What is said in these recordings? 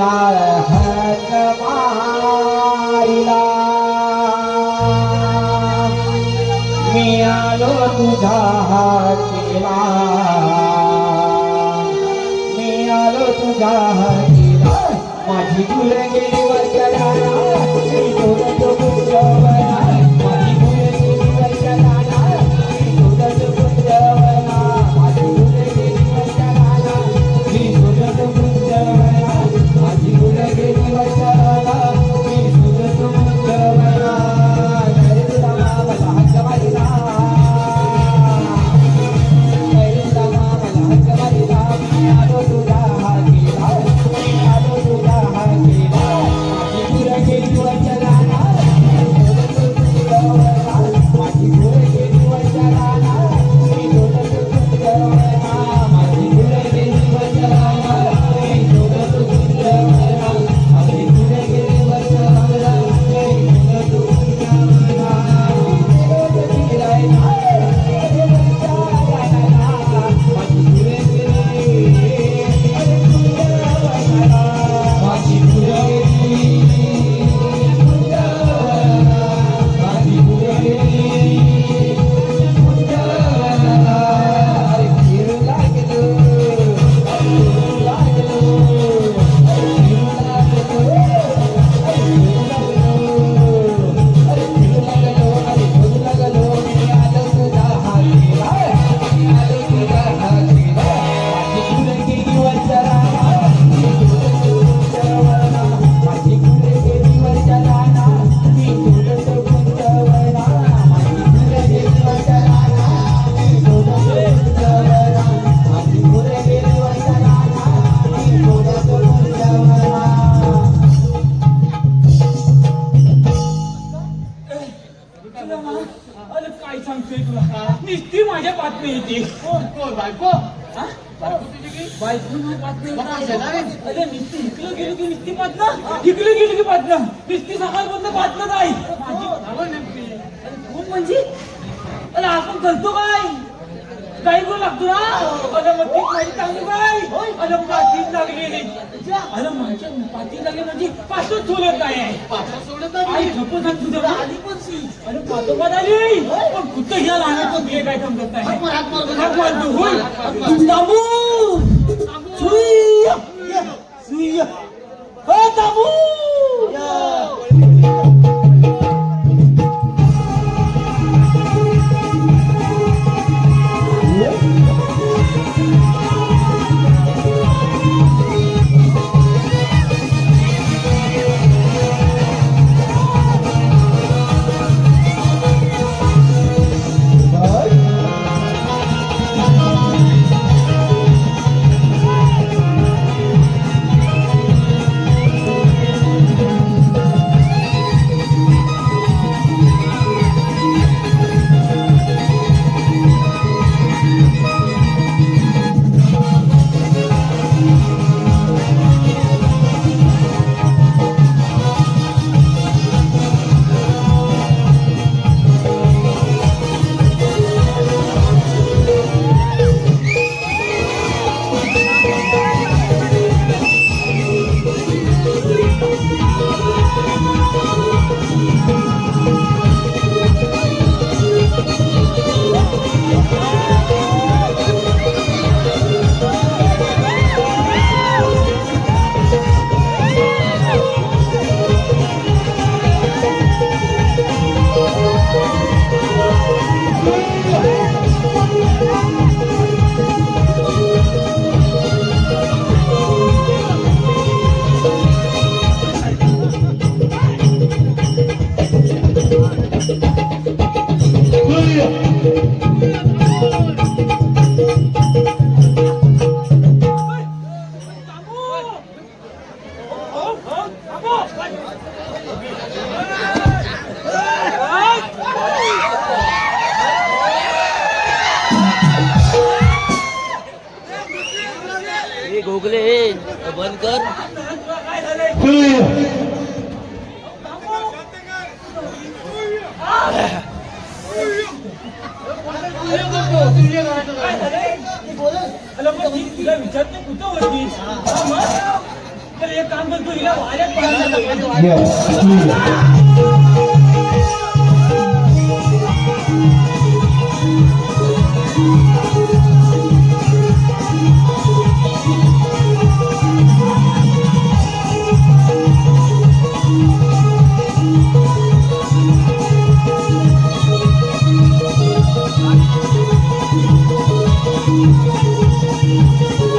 मला हक मारिला. मी आलो तुझा हातीला. मी आलो तुझा हातीला. माझी फुल गेली वचनाला अरे नुसती इकडं गेली की नुसती गेली की नुसती सकाळपर्यंत बातम्या नाही म्हणजे अरे आपण करतो काय काही करू लागतो ना अरे मग ती माझी चांगली बाई अरे पाठीच लागलेली अरे माझ्या पाठी लागली म्हणजे पाचच सोलत नाही आहे सोडत आई नाही झोपून सांग तुझ्या आली पण अरे पाठोपाठ आली पण कुठं ह्या लहानाचं काय समजत नाही हाक मार, हाक मार. हाक मार तू, होय. हाक झालंय? अरे मग ती तुला विचारते कुठं होतीस तर एक काम करतो हिला वाऱ्यात you.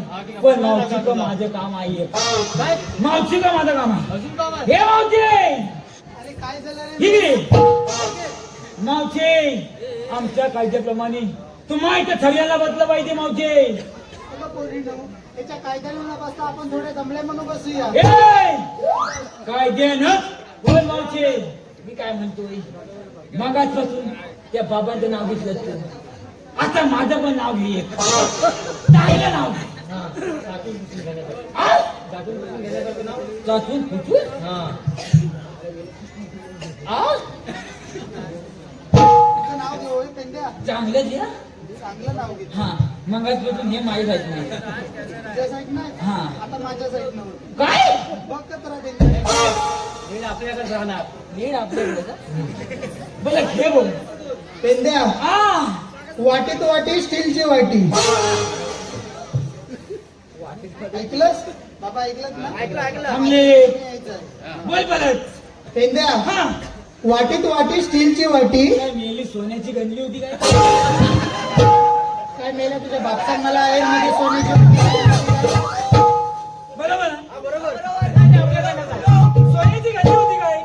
बतावून पण मावशी का माझं काम आहे. काय मावशी का माझं काम आहे. अजून काम आहे हे मावशी! अरे काय झालं रे मावशी आमच्या कायद्याप्रमाणे तुम्हा इथे सगळ्याला बदलं पाहिजे मावशी. अगं पोरीनो, याच्या कायद्याला न बसता आपण थोडे दमले म्हणून बसूया ए! बोल मावशी. मी काय म्हणतोय? मगाचपासून त्या बाबांचं नाव घेतलं तू. आता माझं पण नाव घे चांगलं नाव घे. आ? चाचून पुचून? आ? चांगलं घे हा. चांगलं नाव घे हा हे माहीत आहे नाही हा. आता माझ्या साईड काय बघ का हे आपल्याकडे राहणार नीड आपल्याकडे का? बरं बोल पेंद्या वाटी तो वाटी स्टीलची वाटी ऐकलंस? बाबा ना? ऐकलं ऐकलं. थांबले. बोल परत. पेंड्या. हा. वाटीत वाटी स्टीलची वाटी. काय मेली? सोन्याची गणली होती काय? काय मेल्या? तुझ्या बापसान मला आहे मध्ये सोन्याची वाटी. बरोबर. ना? सोन्याची गणली होती काय?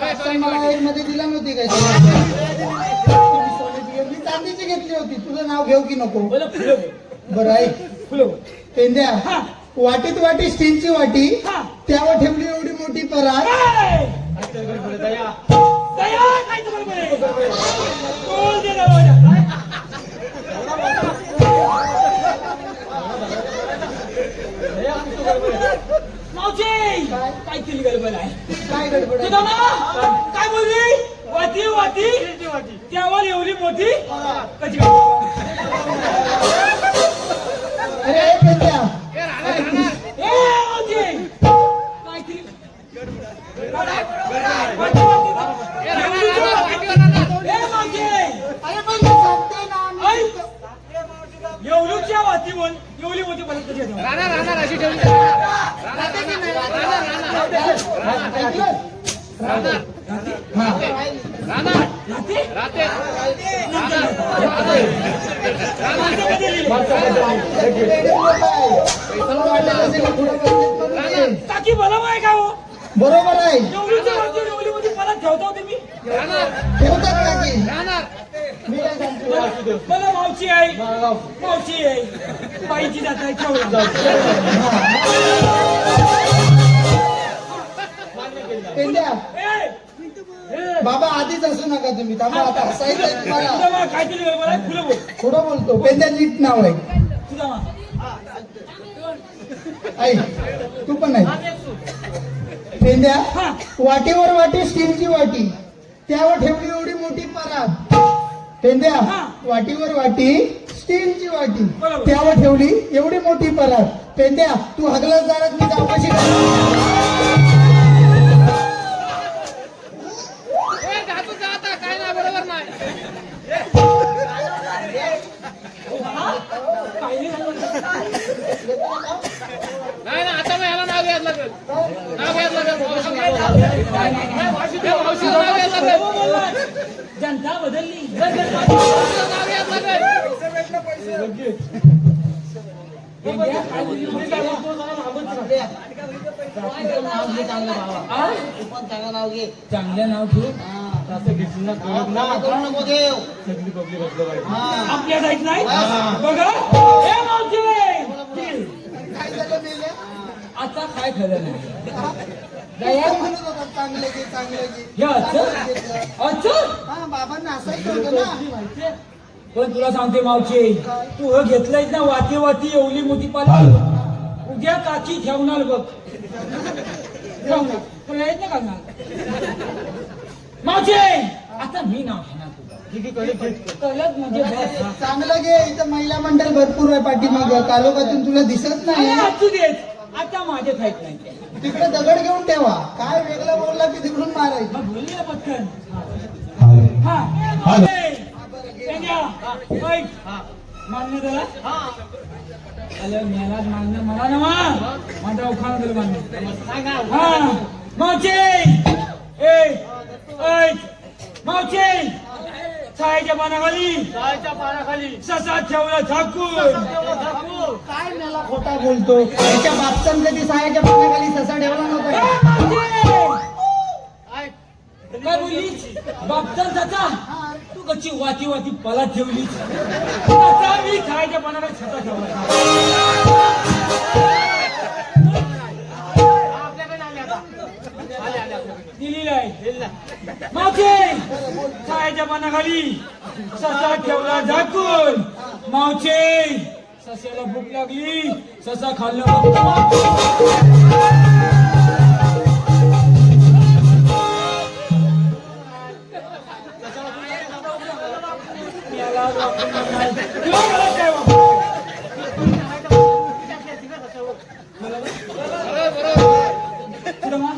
बापसान मला आहे मध्ये दिला नव्हती काय? तुम्ही सोन्याची घेतली चांदीची घेतली होती. तुझं नाव घेऊ की नको? बोला फुलं बोल बरं ऐक बोल पेंद्या हा. वाटीत वाटी स्टीलची वाटी हा. त्यावर ठेवली एवढी मोठी परात काय? आहे. केली गडबड आहे काय गडबड आहे? काय बोलली वाती वाती त्यावर एवढी मोठी पेंड्या लोक आहे. की. काकी मला हो? बरोबर आहे. एवढीच्या वरती परत ठेवता होते मी ठेवतात का की? राहणार मी काय सांगतो? मला मावशी आहे. मावशी आहे. बाईची जात आहे ठेवला. पेंड्या. बाबा आधीच असू नका तुम्ही. थांबा आता हसायचं आहे तुम्हाला. थोडं बोलतो? पेंड्या नीट नाव आहे. तुझा तू पण आहे. पेंड्या वाटीवर वाटी स्टीलची वाटी. त्यावर ठेवली एवढी मोठी परात. पेंद्या वाटीवर वाटी स्टीलची वाटी. त्यावर ठेवली एवढी मोठी परात. पेंद्या तू हगला जाणार मी जाऊ नाही काय नाही झालं. नाही ना आता मग ह्याला नाव घ्यायला लागेल नाव घ्यायला लागेल. जनता बदलली नाव यायला लागलं. चांगलं नाव घे चांगलं नाव ठेवू करू नको देव आपल्या जायच नाही बघा ए काय झालं मेल्या? आता काय खरं अच्छा हा बाबांना ना पण तुला सांगते मावशी तू हे घेतलंयस ना वाती वाती एवढी मोठी पाला उद्या काची ठेवणार बघ प्रयत्न करणार मावशी आता मी नाव घेणार म्हणजे बस हा. चांगलं घे इथं महिला मंडळ भरपूर आहे पाठीमाग. कालोखातून तुला दिसत नाही. असू देत आता माझे खायत नाही तिकडे दगड घेऊन ठेवा. काय वेगळं बोलला की तिकडून मारायचं? मग बोलली ना पटकन. हा. ए, त्यांच्या, ऐक. मान्य झाला अरे मेलाच मान्य. मला ना मा माझा उखाणा दिलं मान्य. हा. ए मावचे छायेच्या पानाखाली! चायच्या पानाखाली! ससा ठेवला झाकून काय मला खोटा बोलतो? त्याच्या बापसन कधी सायाच्या पाण्याखाली ससा ठेवला नव्हता. काय बोललीस? बापचा सचा तू कशी वाती वाती पला ठेवलीस? आता मी छायेच्या पानाखाली ससा ठेवला. दिलेला आहे मावचे सायाच्या पानाखाली ससा ठेवला झाकून मावचे ससेला भूक लागली ससा खाल्लं